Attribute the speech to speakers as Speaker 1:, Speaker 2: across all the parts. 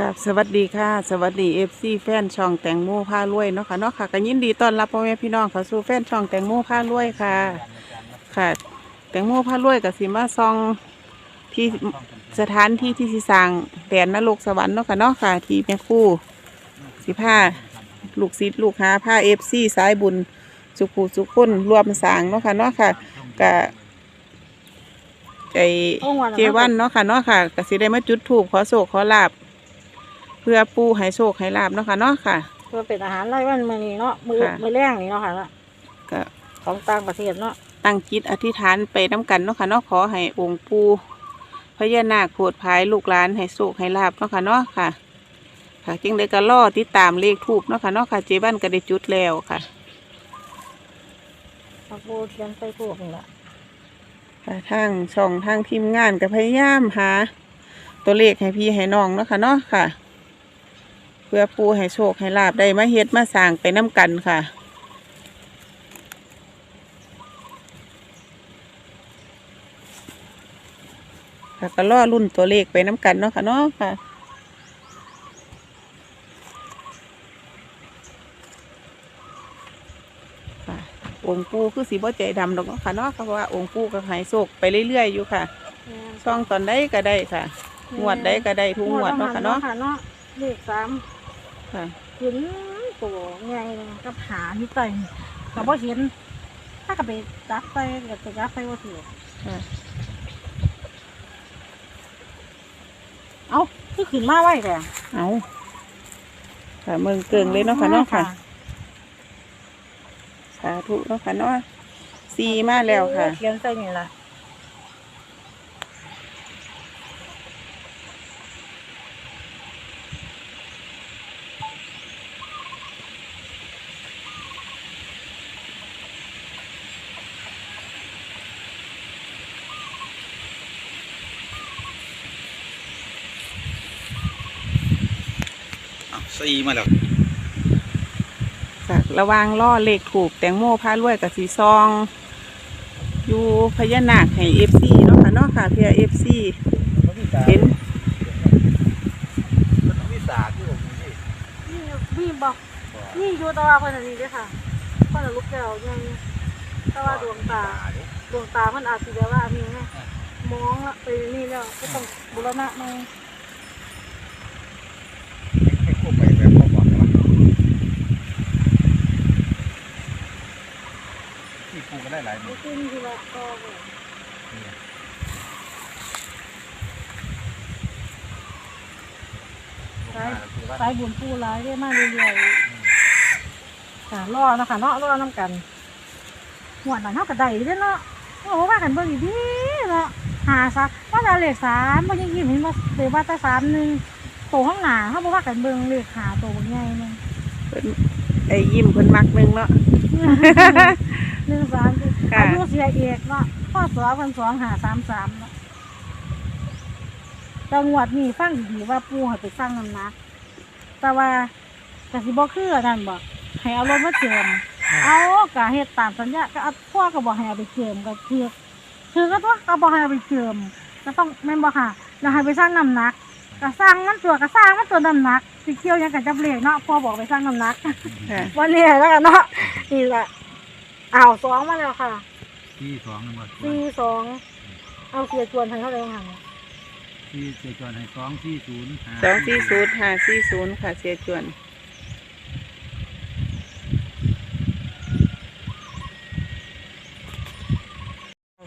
Speaker 1: กับสวัสดีค่ะ สวัสดีเอฟซีแฟนช่องแตงโมพารวยเนาะค่ะเนาะค่ะก็ยินดีต้อนรับพ่อแม่พี่น้องเข้าสู่แฟนช่องแตงโมพารวยค่ะ ค่ะ แตงโมพารวยกับสิมาซองที่สถานที่ที่สิสร้างแดนนรกสวรรค์เนาะค่ะเนาะค่ะ ที่แม่คู่สิผ้าลูกศิษย์ลูกหาผ้าเอฟซีสายบุญสุขุสุขคนรวมสร้างเนาะค่ะเนาะค่ะก็ไอเจวันเนาะค่ะเนาะค่ะก็สิได้มาจุดถูกขอโศกขอลาบ เพื่อปูให้โศกให้ลาบเนาะค่ะเนาะค่ะ
Speaker 2: เพื่อเป็นอาหารไร่วันมื้อนี้เนาะมือ
Speaker 1: ค่ะ
Speaker 2: มือแรงนี่เนาะค่ะเนาะ
Speaker 1: ก็
Speaker 2: ของต่างประเทศเนาะ
Speaker 1: ตั้งจิตอธิษฐานไปน้กันเนาะค่ะเนาะขอให้องค์ปูพญานาคโปรดภายลูกหลานให้โศกให้ลาบเนาะค่ะเนาะค่ะ ค่ะจึงได้ก็ล่อติดตามเลขทูบเนาะค่ะเนาะค่ะเจวันก็ได้จุดแล้วค่ะ
Speaker 2: พักโบเทียนใส่พวกนี่ล่ะ
Speaker 1: ค่ะทางช่องทางทีมงานก็พยายามหา ตัวเลขให้พี่ให้น้องเนาะค่ะเนาะค่ะเพื่อปูให้โชคให้ลาบได้มาเฮ็ดมาสร้างไปน้กันค่ะ ค่ะก็ล่อรุ่นตัวเลขไปน้กันเนาะค่ะเนาะค่ะค่ะองค์ปูคือสีบ่ใจดำดอกเนาะค่ะเนาะเพราะว่าองค์ปูก็ใหายโศกไปเรื่อยๆอยู่ค่ะ ช่องตอนใดก็ได้ค่ะงวดใดก็ได้ทุกงวดเนาะค่ะเนาะ
Speaker 2: ค่ะเนาะเลขสาม
Speaker 1: ค่ะ
Speaker 2: เห็นตัวใหญ่เลยกับหาที่ไตก็บ่เห็น ถ้าก็ไปจับไปก็ไปจับไปว่าถือ
Speaker 1: ค่ะ
Speaker 2: เอ้าคือขึ้นมาไว้แต่
Speaker 1: เอาค่ะเมืองเกิงเลยเนาะค่ะเนาะค่ะ สาธุเนาะค่ะเนาะซีมาแล้วค่ะ
Speaker 2: เขียนใส่นี่ล่ะ
Speaker 3: อะซีมาแล้ว
Speaker 1: ค่ะระหวางล่อเลขถูกแตงโมพารวยกับสีซอง อยู่พญานาคให้เอฟซีเนาะค่ะเนาะค่ะเพื่อเอฟซีเห็น
Speaker 3: มันต้องมีสากที่ผมนี่
Speaker 2: นี่มีบอกนี่อยู่แตะวันคนอันนี้ด้วยค่ะคนละลูกแก้วยังแตะวันดวงตาดวงตามันอาจจะแบบว่ามีไงมองละไปนี่แล้วก็ต้องบุรณะมา
Speaker 3: ให้ควบไปแบบเขาบอกนะ ที่ปูก็ได้หลายมื
Speaker 2: ไม่
Speaker 3: อ
Speaker 2: ขึ้นทีละก็สายบุญผู้ร้ายได้มาเรื่อยๆค่ะรอเนาะค่ะเนาะรอน้ำกันหัวหนังเท่ากับใดเด้อเนาะโอ้โหว่ากันเบิ่งอีกทีเนาะหาซะว่าจะเลขสามมันยังยิ้มเห็นว่าเดี๋ยวว่าแต่สามหนึ่งโตข้างหน้าเขาบอกว่ากันเบิ่งเลขหาโตบางใหญ่นึง
Speaker 1: เพิ่นไอ้ยิ้มเพิ่นมักหนึงเนาะ
Speaker 2: หนึ่งสามคือ
Speaker 1: ค่ะ
Speaker 2: อายุเสียเอกเนาะพ่อสอพันสองหาสามสามเนาะจังหวัดนี้ฟังดีๆว่าปู่ให้ไปสร้างน้ำหนักแต่ว่ากสิบ่คืออันนั่นบ่ให้เอารถมาเจิมเอากะเฮ็ดตามสัญญาก็เอาพ่อก็บอกให้เอาไปเจิมก็คือคือก็ตัวก็บอกให้เอาไปเจิมก็ต้องแม่นบ่ค่ะแล้วให้ไปสร้างน้ำหนักก็สร้างมันตัวก็สร้างมันตัวน้ำหนักสิเกี่ยวหยังกับจับเลขเนาะพ่อบอกไปสร้างน้ำหนัก
Speaker 1: ค่ะ
Speaker 2: วันนี้แล้วกันเนาะนี่แหละ อ้าวสองมาแล้วค่ะ
Speaker 3: ที่สองนึงว่า
Speaker 2: สี่สองเอาเกียร์จวนทันเท่าไหร่บ้าง
Speaker 3: ที่เจจอนให้สองที่ศูนย์
Speaker 1: สองสี่ศูนย์ห้าสี่ศูนย์ค่ะเสียจวน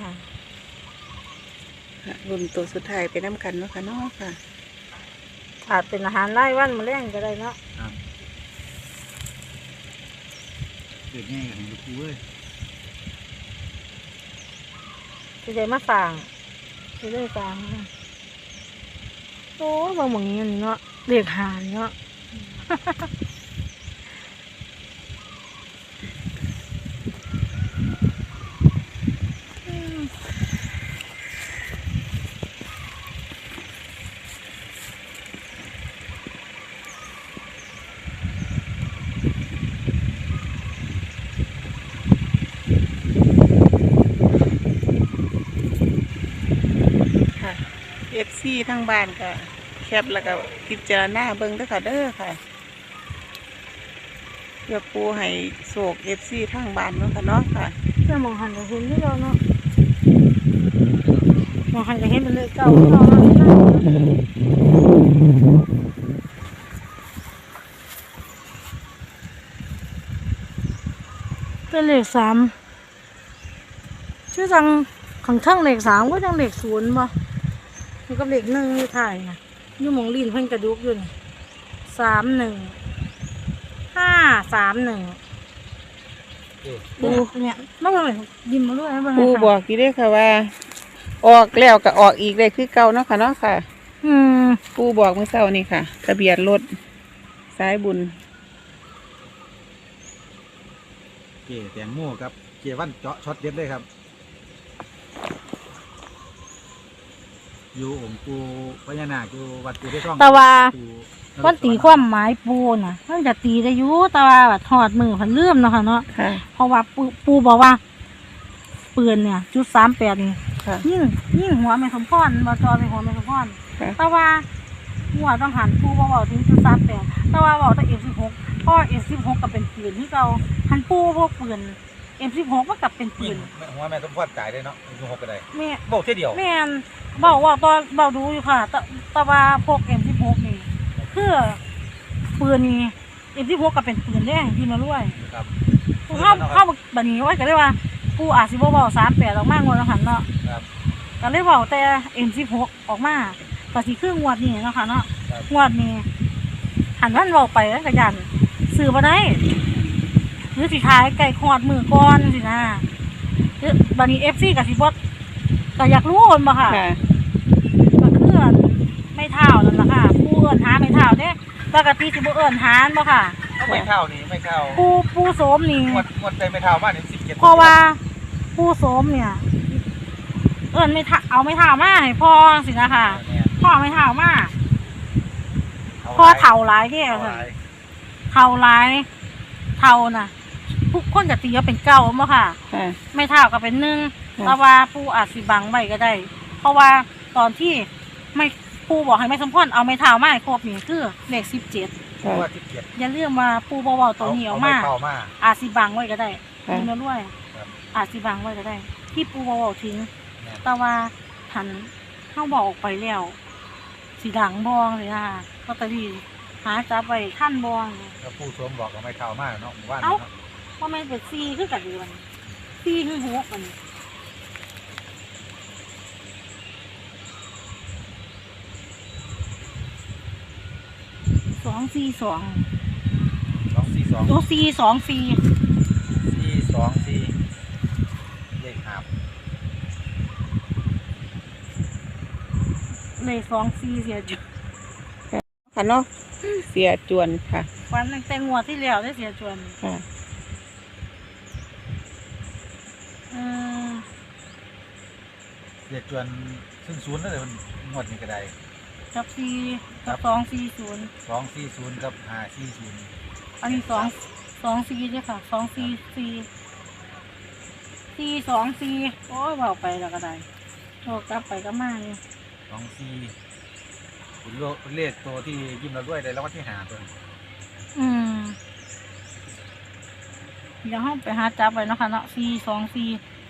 Speaker 2: ค่ะ
Speaker 1: ค่ะรุ่นตัวสุดท้ายไปน้กันเนาะค่ะเนาะค่ะ
Speaker 2: อาจเป็นอาหารไล่วันมาแรงก็ได้เนาะ
Speaker 3: ครับ เด็กง่ายกับเห็นลูกกูเว้ย
Speaker 2: จะได้มาสั่งจะได้สั่งโอ้บางหมองนี้เนาะเด็กหานเนาะ
Speaker 1: ซีทั้งบ้านก็แคปแล้วก็พิจารณาเบิ่งเด้อค่ะเด้อค่ะเพื่อปูให้โศกเอฟซีทางบ้านเนาะค่ะเนาะค่ะ
Speaker 2: เพื่อมองหันก็เห็นที่เราเนาะมองหันก็เห็นเป็นเลขเก้าเราเนาะเป็นเลขสามชื่อจังขังข้างเลขสามก็จังเลขศูนย์บ่ มันก็เลขหนึ่งอยู่ถ่ายนะอยู่หมองลีนเพิ่นกระดูกอยู่นี่สามหนึ่งห้าสามหนึ่งปูเนี่ยต้องมายิ้มมาด้วยนะ
Speaker 1: ปูบอกอยู่เด้อค่ะว่า ออกแล้วก็ออกอีกได้คือเก่าเนาะค่ะเนาะค่ะ
Speaker 2: อืม
Speaker 1: ปูบอกเมื่อเช้านี่ค่ะทะเบียนรถสายบุญ
Speaker 3: เก๋แตงโมครับ เก๋วันเจาะช็อตเด็ดเลยครับ อยู่องค์ปูพญานาคอยู่วัดปูได้ช่อง
Speaker 2: แต่ว่า
Speaker 3: ปู
Speaker 2: วันตีความหมายปูน่ะมันจะตีได้อยู่แต่ว่าแบบถอดมือพันเลื่อมเนาะค่ะเนาะ
Speaker 1: ค่ะ
Speaker 2: เพราะว่าปูปูบอกว่าปืนเนี่ย จุดสามแปดนี่
Speaker 1: ค่ะ
Speaker 2: ยิ่งยิ่งหัวไม่สมพรบอจอเป็นหัวไม่สมพร
Speaker 1: ค่ะ
Speaker 2: แต่ว่าหัวต้องหันปูบอกถึงจุดสามแปดแต่ว่าบอกแต่เอ็มสิบหกเพราะเอ็มสิบหกก็เป็นปืนที่เราหันปูพวกปืน เอ็มสิบหกมันกับเป็นปื
Speaker 3: ยิ
Speaker 2: น
Speaker 3: งหัวแม่สมพรจ่ายเลยเนาะอยู่หกก็ได้
Speaker 2: แม่
Speaker 3: บอกแค่เดียว
Speaker 2: แม่นเบาว่าตอนเบาดูอยู่ค่ะแต่แต่ว่าพวกเอ็มสิบหกนี่คือปืนนี่เอ็มสิบหกก็เป็นปืนแดงที่มาด้วย
Speaker 3: ครับ
Speaker 2: เข้าเข้าบันนี้ไว้ก็เลยว่าผู้อาจสิบ่เบาสามแปดออกมางวดละหันเนาะ
Speaker 3: ครับ
Speaker 2: ก็เลยเบาแต่เอ็มสิบหกออกมาก็สิคืองวดนี้เนาะค่ะเนาะ
Speaker 3: ครับ
Speaker 2: งวดนี้หันวันเบาไปแล้วก็ยันซื้อมาได้ห รือสิขายไก่ขอดมือก้อนสินะหรือบันนี้เอฟซีกับสิบดก็อยากรู้คนบ่ค่ะ
Speaker 1: ค่ะ
Speaker 2: ก็คือไม่เท่านั่นแหละค่ะผู้เอิ้นหาไม่เท่าเด้ปกติสิบ่เอิ้นหานบ่ค่ะ
Speaker 3: ไม่เท่านี่ไม่เท่า
Speaker 2: ผู้ผู้โสมนี่
Speaker 3: งวดงวดใจไม่เท่ามากนี่สิบเจ็ด
Speaker 2: เพราะว่าผู้โสมเนี่ย เอิ้นไม่เท่าเอาไม่เท่ามาให้พ่อสินะค่ะพ่อเอาไม่เท่ามาพ่อเท่าหลายเด้
Speaker 3: เท่า
Speaker 2: อ
Speaker 3: หลาย
Speaker 2: เท่าหลายเท่าน่ะ ทุกคนจะตีว่าเป็นเก้าบ่ค่ะ
Speaker 1: ค่ะ
Speaker 2: ไม่เท่าก็เป็นหนึ่ง
Speaker 1: ค่ะ
Speaker 2: แต่ว่าผู้อาจสิบังไว้ก็ได้ เพราะว่าตอนที่ไม่ผู้บอกให้ไม่สมพรเอาไม่เท่ามาให้ครบนี่คือเลขสิบเจ็ด
Speaker 3: เพ
Speaker 1: ค่ะ
Speaker 3: ราะว่าสิบเจ็ด
Speaker 2: อย่าลืมว่าปูบเบาๆตัวนี้ออกมา
Speaker 3: เเข้ามา
Speaker 2: อาจสิบังไว้ก็ได้
Speaker 1: ค่ะ
Speaker 2: ดูนะด้วย
Speaker 3: ครับ
Speaker 2: อาจสิบังไว้ก็ได้ ที่ปูเบาๆทิ้ง
Speaker 3: เนี่ย
Speaker 2: แต่ว่าหันเข้าบอกออกไปแล้วสีดังบองเลยค่ะลอตเตอรี่หาจับไปขั้นบอง
Speaker 3: แล้วผู้สวมบอกก็ไม่เท่ามากเนาะหมู่บ้าน
Speaker 2: เอ้า
Speaker 3: เนาะ
Speaker 2: ว่ามันเป็นซีคือกันดีมันซีคือหกมันสองซีสอง
Speaker 3: สองสี่สอง
Speaker 2: โอ้ซีสองซี
Speaker 3: สี่สองสี่เลขหาบ
Speaker 2: เลยสองซีเสียจุด
Speaker 1: ค่ะเนาะเสียจวนค่ะ
Speaker 2: วันตั้งแต่งวดที่แล้วได้เสียจวน
Speaker 1: ค่ะ
Speaker 2: เออ
Speaker 3: เลขจวนซึ่งศูนย์นั่นเลยมันงวดนี้ก็ได้
Speaker 2: กับซีกับสองซีศูนย์
Speaker 3: สองสี่ศูนย์กับห้าสี่ศูนย์
Speaker 2: อันนี้สองสองซีด้วยค่ะสองซีซีซีสองซีโอ้ยเบาไปแล้วก็ได้โทรกลับไปก็มาเลย
Speaker 3: สองสี่เป็นโลเป็นเลขตัวที่ยิ้มเราด้วยได้แล้ววันที่หาตัว
Speaker 2: อืมเดี๋ยวห้องไปหาจับไปเนาะคะเนาะซีสอง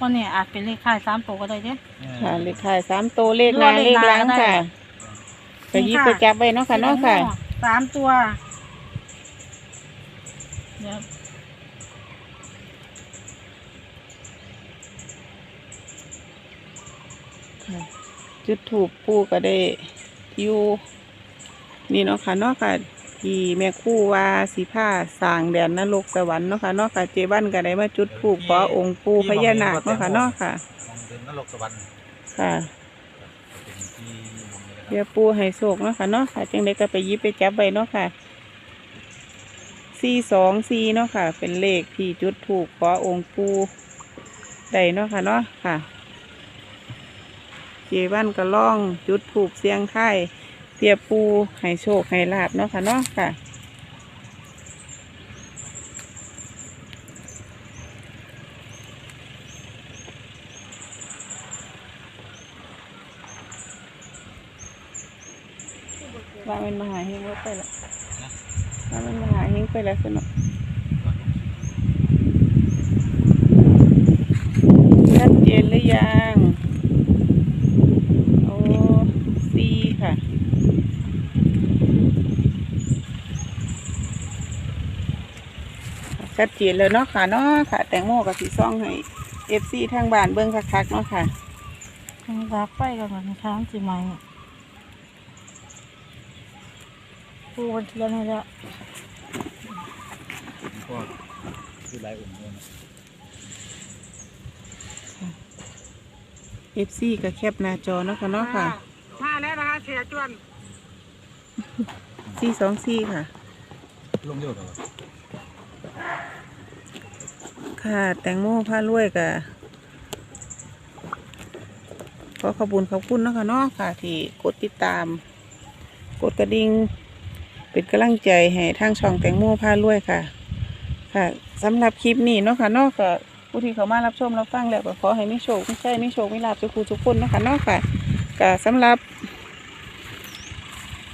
Speaker 2: ซีวันนี้อาจเป็นเลขท้ายสามตัวก็ได้เด้
Speaker 1: ค่ะเลขท้ายสามตัวเลขหน้าเลขหลังค่ะไปหยิบไปจับไว้เนาะค่ะเนาะค่ะ
Speaker 2: สามตัวเดี๋ยว
Speaker 1: จุดถูกปูก็ได้อยู่นี่เนาะค่ะเนาะค่ะ ที่แม่คู่ว่าสีผ้าสางแดนนรกสวรรค์เนาะค่ะเนาะค่ะเจบันก็ได้มาจุดถูกขอองค์ปูพญานาคเนาะค่ะเนาะค่ะ
Speaker 3: เดินนรกสวรรค์
Speaker 1: ค่ะ
Speaker 3: เป็นที่มองเลยนะค
Speaker 1: เดี๋ยวปูให้โศกเนาะค่ะเนาะค่ะจังไดก็ไปยิบไปจับไว้เนาะค่ะสี่สองสี่เนาะค่ะ เป็นเลขที่จุดถูกขอองค์ปูได้เนาะค่ะเนาะค่ะ เจวันก็ล่องจุดถูกเสียงไทาย เตียปูให้โชคให้ลาบเนาะค่ะเนาะค่ะ
Speaker 2: ท
Speaker 1: ว่ามันมาหาเฮงว่าไปละว่ามันมาหาเฮงไปแล้วสนุกชัดเจนหรือยังโอ้ซีค่ะ ชัดเจนเลยเนาะค่ะเนาะค่ะ แตงโมกับสีซ่องให้เอฟซีทางบ้านเบิ้งคักๆเนาะค่ะ
Speaker 2: ทางรักไปกันเหมือนช้างสิไหมเนี่ยปูกันเทียนให้แล้ว
Speaker 3: ก็คือหลายองค์เลยนะ
Speaker 1: เอฟซีก็แคปหน้าจอเนาะค่ะเนาะค่ะ
Speaker 2: มาแล้วนะคะเสียจวน
Speaker 1: ซีสองซีค่ะ
Speaker 3: ลงเยอะเลย
Speaker 1: ค่ะ แตงโมผ้ารวยกับขอขอบคุญขอบคุณเนาะค่ะเนาะค่ะ ที่กดติดตาม กดกระดิ่งเป็นกำลังใจให้ทางช่องแตงโมผ้ารวยค่ะ ค่ะสำหรับคลิปนี้เนาะค่ะเนาะก็ผู้ที่เขามารับชมรับฟังแล้วก็ขอให้มีโชคไม่ใช่มีโชคมีลาภทุกผู้ทุกคนเนาะค่ะเนาะค่ะก็สำหรับ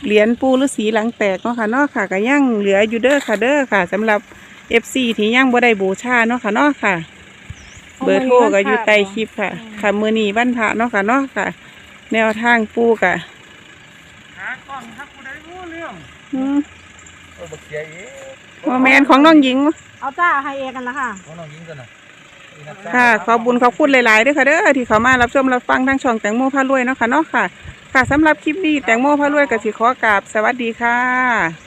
Speaker 1: เหรียญปูฤาษีหลังแตกเนาะค่ะเนาะค่ะก็ยังเหลืออยู่เด้อค่ะเด้อค่ะสำหรับ FC ที่ยังบ่ได้บูชาเนาะค่ะเนาะค่ะ เบอร์โทรก็อยู่ใต้คลิปค่ะ ค่ะมื้อนี้วันพระเนาะค่ะเนาะค่ะ แนวทางปูกะ
Speaker 3: หากล้องครับกูได้รู้เรื่อง
Speaker 1: อืม
Speaker 3: เออบักเสียเอ๊ะ
Speaker 1: ว่าแมนของน้องหญิง
Speaker 2: เอาจ้าให้เอกันละค่ะ
Speaker 3: ของน้องยิงกันนะนี่นะจ๊
Speaker 1: ค่ะขอบุญขอบคุณหลายๆด้วยค่ะเด้อที่เขามารับชมรับฟังทางช่องแตงโมพารวยเนาะค่ะเนาะค่ะ ค่ะสำหรับคลิปนี้แตงโมพารวยกับสิขอกราบสวัสดีค่ะ